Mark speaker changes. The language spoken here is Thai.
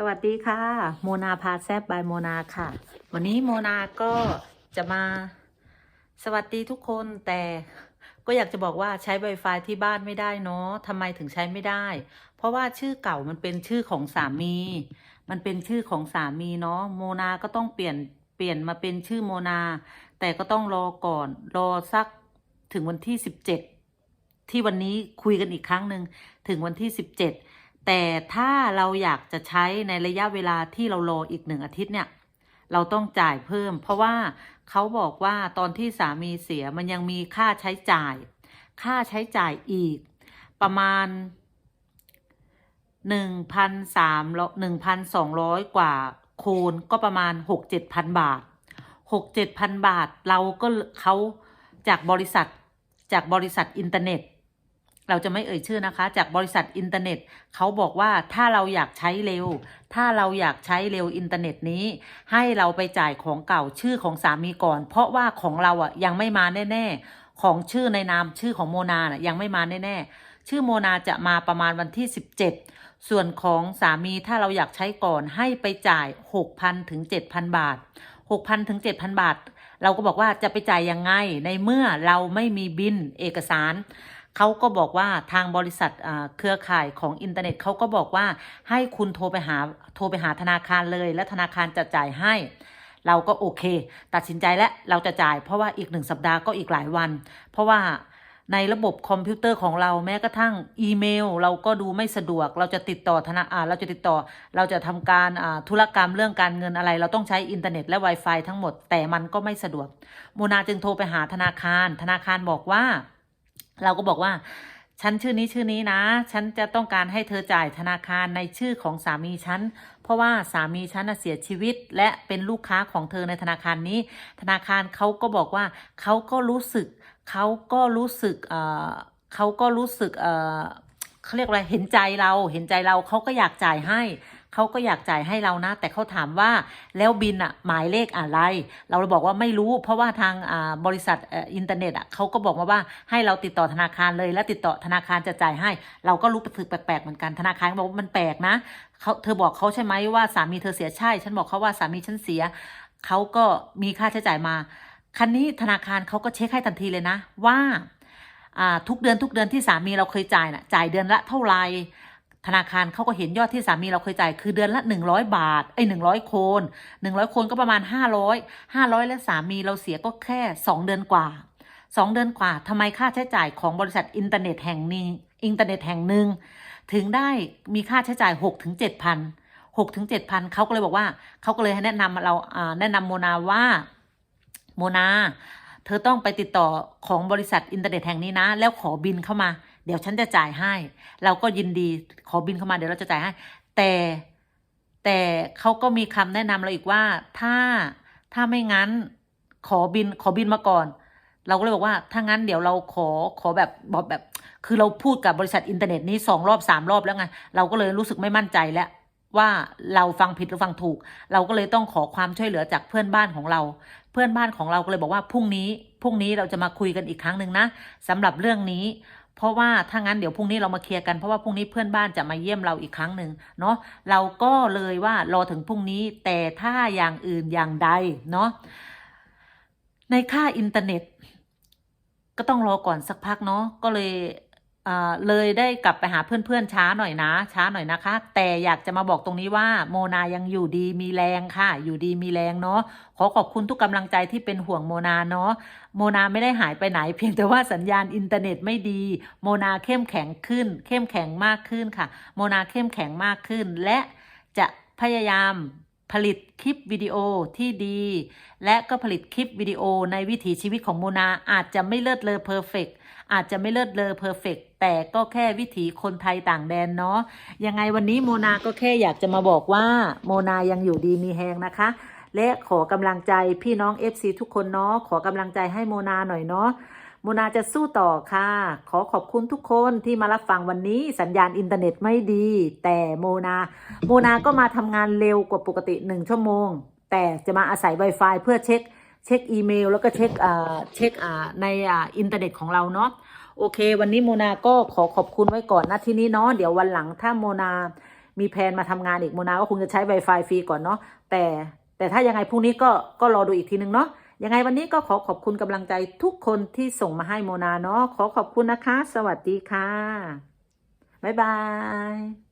Speaker 1: สวัสดีค่ะ โมนาพาแซบบายโมนาค่ะ วันนี้โมนาก็จะมาสวัสดีทุกคนแต่ก็อยากจะบอกว่าใช้ Wi-Fi ที่บ้านไม่ได้เนาะทำไมถึงใช้ไม่ได้ เพราะว่าชื่อเก่ามันเป็นชื่อของสามี มันเป็นชื่อของสามีเนาะโมนาก็ต้องเปลี่ยนเปลี่ยนมาเป็นชื่อโมนา แต่ก็ต้องรอก่อน รอสักถึงวันที่สิบเจ็ดที่วันนี้คุยกันอีกครั้งหนึ่งถึงวันที่สิบเจ็ด แต่ถ้าเราอยากจะใช้ในระยะเวลาที่เรารออีกหนึ่งอาทิตย์เนี่ย เราต้องจ่ายเพิ่ม เพราะว่าเขาบอกว่าตอนที่สามีเสียมันยังมีค่าใช้จ่าย ค่าใช้จ่ายอีก ประมาณหนึ่งพันสามหนึ่งพันสองร้อยกว่าคูณก็ประมาณหกเจ็ดพันบาทหกเจ็ดพันบาท เราก็เขาจากบริษัทจากบริษัทอินเทอร์เน็ต เราจะไม่เอ่ยชื่อนะคะ จากบริษัทอินเทอร์เน็ตเขาบอกว่าถ้าเราอยากใช้เร็ว ถ้าเราอยากใช้เร็วอินเทอร์เน็ตนี้ ให้เราไปจ่ายของเก่าชื่อของสามีก่อน เพราะว่าของเราอะยังไม่มาแน่ ๆ ของชื่อในนามชื่อของโมนาน่ะยังไม่มาแน่ๆชื่อโมนาจะมาประมาณวันที่ 17 ส่วนของสามีถ้าเราอยากใช้ก่อนให้ไปจ่าย 6,000ถึง7,000 บาท 6,000ถึง7,000 บาท เราก็บอกว่าจะไปจ่ายยังไงในเมื่อเราไม่มีบินเอกสาร เขาก็บอกว่าทางบริษัทเครือข่ายของอินเทอร์เน็ตเขาก็บอกว่าให้คุณโทรไปหาโทรไปหาธนาคารเลย และธนาคารจะจ่ายให้ เราก็โอเค ตัดสินใจแล้วเราจะจ่าย เพราะว่าอีกหนึ่งสัปดาห์ก็อีกหลายวัน เพราะว่าในระบบคอมพิวเตอร์ของเราแม้กระทั่งอีเมล เราก็ดูไม่สะดวก เราจะติดต่อธนาอ่าเราจะติดต่อ เราจะทำการธุรกรรมเรื่องการเงินอะไร เราต้องใช้อินเทอร์เน็ตและ Wi-Fi ทั้งหมด แต่มันก็ไม่สะดวกโมนาจึงโทรไปหาธนาคาร ธนาคารบอกว่า เราก็บอกว่าฉันชื่อนี้ชื่อนี้นะ ฉันจะต้องการให้เธอจ่ายธนาคารในชื่อของสามีฉัน เพราะว่าสามีฉันน่ะเสียชีวิต และเป็นลูกค้าของเธอในธนาคารนี้ ธนาคารเขาก็บอกว่าเขาก็รู้สึกเขาก็รู้สึกเอ่อเขาก็รู้สึกเอ่อเขาเรียกอะไรเห็นใจเราเห็นใจเราเขาก็อยากจ่ายให้ เขาก็อยากจ่ายให้เรานะ แต่เขาถามว่าแล้วบินอะหมายเลขอะไร เราบอกว่าไม่รู้ เพราะว่าทางบริษัทอินเทอร์เน็ตอะเขาก็บอกมาว่าให้เราติดต่อธนาคารเลย แล้วติดต่อธนาคารจะจ่ายให้ เราก็รู้ประสึกแปลกๆเหมือนกันธนาคารบอกว่ามันแปลกนะเขาเธอบอกเขาใช่ไหมว่าสามีเธอเสียใช่ ฉันบอกเขาว่าสามีฉันเสียเขาก็มีค่าใช้จ่ายมาคันนี้ธนาคารเขาก็เช็คให้ทันทีเลยนะว่าอ่าทุกเดือนทุกเดือนที่สามีเราเคยจ่ายน่ะจ่ายเดือนละเท่าไหร่ ธนาคารเขาก็เห็นยอดที่สามีเราเคยจ่ายคือเดือนละหนึ่งร้อยบาทไอ้หนึ่งร้อยโคนหนึ่งร้อยโคนก็ประมาณห้าร้อยห้าร้อยแล้วสามีเราเสียก็แค่สองเดือนกว่าสองเดือนกว่าทำไมค่าใช้จ่ายของบริษัทอินเทอร์เน็ตแห่งนี้ อินเทอร์เน็ตแห่งหนึ่งถึงได้มีค่าใช้จ่ายหกถึงเจ็ดพันหกถึงเจ็ดพันเขาก็เลยบอกว่าเขาก็เลยให้แนะนำเราอ่าแนะนำโมนาว่าโมนาเธอต้องไปติดต่อของบริษัทอินเทอร์เน็ตแห่งนี้นะ แล้วขอบินเข้ามา เดี๋ยวฉันจะจ่ายให้ เราก็ยินดีขอบินเข้ามาเดี๋ยวเราจะจ่ายให้ แต่แต่เขาก็มีคำแนะนำเราอีกว่าถ้าถ้าไม่งั้นขอบินขอบินมาก่อน เราก็เลยบอกว่าถ้างั้นเดี๋ยวเราขอขอแบบบอกแบบ คือเราพูดกับบริษัทอินเทอร์เน็ตนี้สองรอบสามรอบแล้วไงเราก็เลยรู้สึกไม่มั่นใจแล้วว่าเราฟังผิดหรือฟังถูก เราก็เลยต้องขอความช่วยเหลือจากเพื่อนบ้านของเรา เพื่อนบ้านของเราก็เลยบอกว่าพรุ่งนี้พรุ่งนี้เราจะมาคุยกันอีกครั้งหนึ่งนะสำหรับเรื่องนี้ เพราะว่าถ้างั้นเดี๋ยวพรุ่งนี้เรามาเคลียร์กันเพราะว่าพรุ่งนี้เพื่อนบ้านจะมาเยี่ยมเราอีกครั้งหนึ่งเนาะเราก็เลยว่ารอถึงพรุ่งนี้แต่ถ้าอย่างอื่นอย่างใดเนาะในค่าอินเทอร์เน็ต ก็ต้องรอก่อนสักพักเนาะก็เลย เลยได้กลับไปหาเพื่อนๆช้าหน่อยนะ ช้าหน่อยนะคะ แต่อยากจะมาบอกตรงนี้ว่า โมนายังอยู่ดีมีแรงค่ะ อยู่ดีมีแรงเนาะขอขอบคุณทุกกำลังใจที่เป็นห่วงโมนาเนาะโมนาไม่ได้หายไปไหน เพียงแต่ว่าสัญญาณอินเทอร์เน็ตไม่ดี โมนาเข้มแข็งขึ้น เข้มแข็งมากขึ้นค่ะ โมนาเข้มแข็งมากขึ้น และจะพยายาม ผลิตคลิปวิดีโอที่ดี และก็ผลิตคลิปวิดีโอในวิถีชีวิตของโมนาอาจจะไม่เลิศเลอเพอร์เฟกอาจจะไม่เลิศเลอเพอร์เฟกแต่ก็แค่วิถีคนไทยต่างแดนเนาะยังไงวันนี้โมนาก็แค่อยากจะมาบอกว่าโมนายังอยู่ดีมีแฮงนะคะ และขอกำลังใจพี่น้อง FC ทุกคนเนาะขอกำลังใจให้โมนาหน่อยเนาะ โมนาจะสู้ต่อค่ะ ขอขอบคุณทุกคนที่มารับฟังวันนี้สัญญาณอินเทอร์เน็ตไม่ดี แต่โมนา โมนาก็มาทำงานเร็วกว่าปกติหนึ่งชั่วโมง แต่จะมาอาศัย Wi-Fi เพื่อเช็ค เช็คอีเมล แล้วก็เช็คอ่าเช็คอ่าในอ่าอินเทอร์เน็ตของเราเนาะโอเค วันนี้โมนาก็ขอขอบคุณไว้ก่อนนะที่นี้เนาะเดี๋ยววันหลังถ้าโมนามีแผนมาทำงานอีกโมนาก็คงจะใช้ Wi-Fi ฟรีก่อนเนาะแต่แต่ถ้ายังไงพรุ่งนี้ก็ก็รอดูอีกทีนึงเนาะ ยังไงวันนี้ก็ขอขอบคุณกำลังใจทุกคนที่ส่งมาให้โมนาเนาะขอขอบคุณนะคะ สวัสดีค่ะ บ๊ายบาย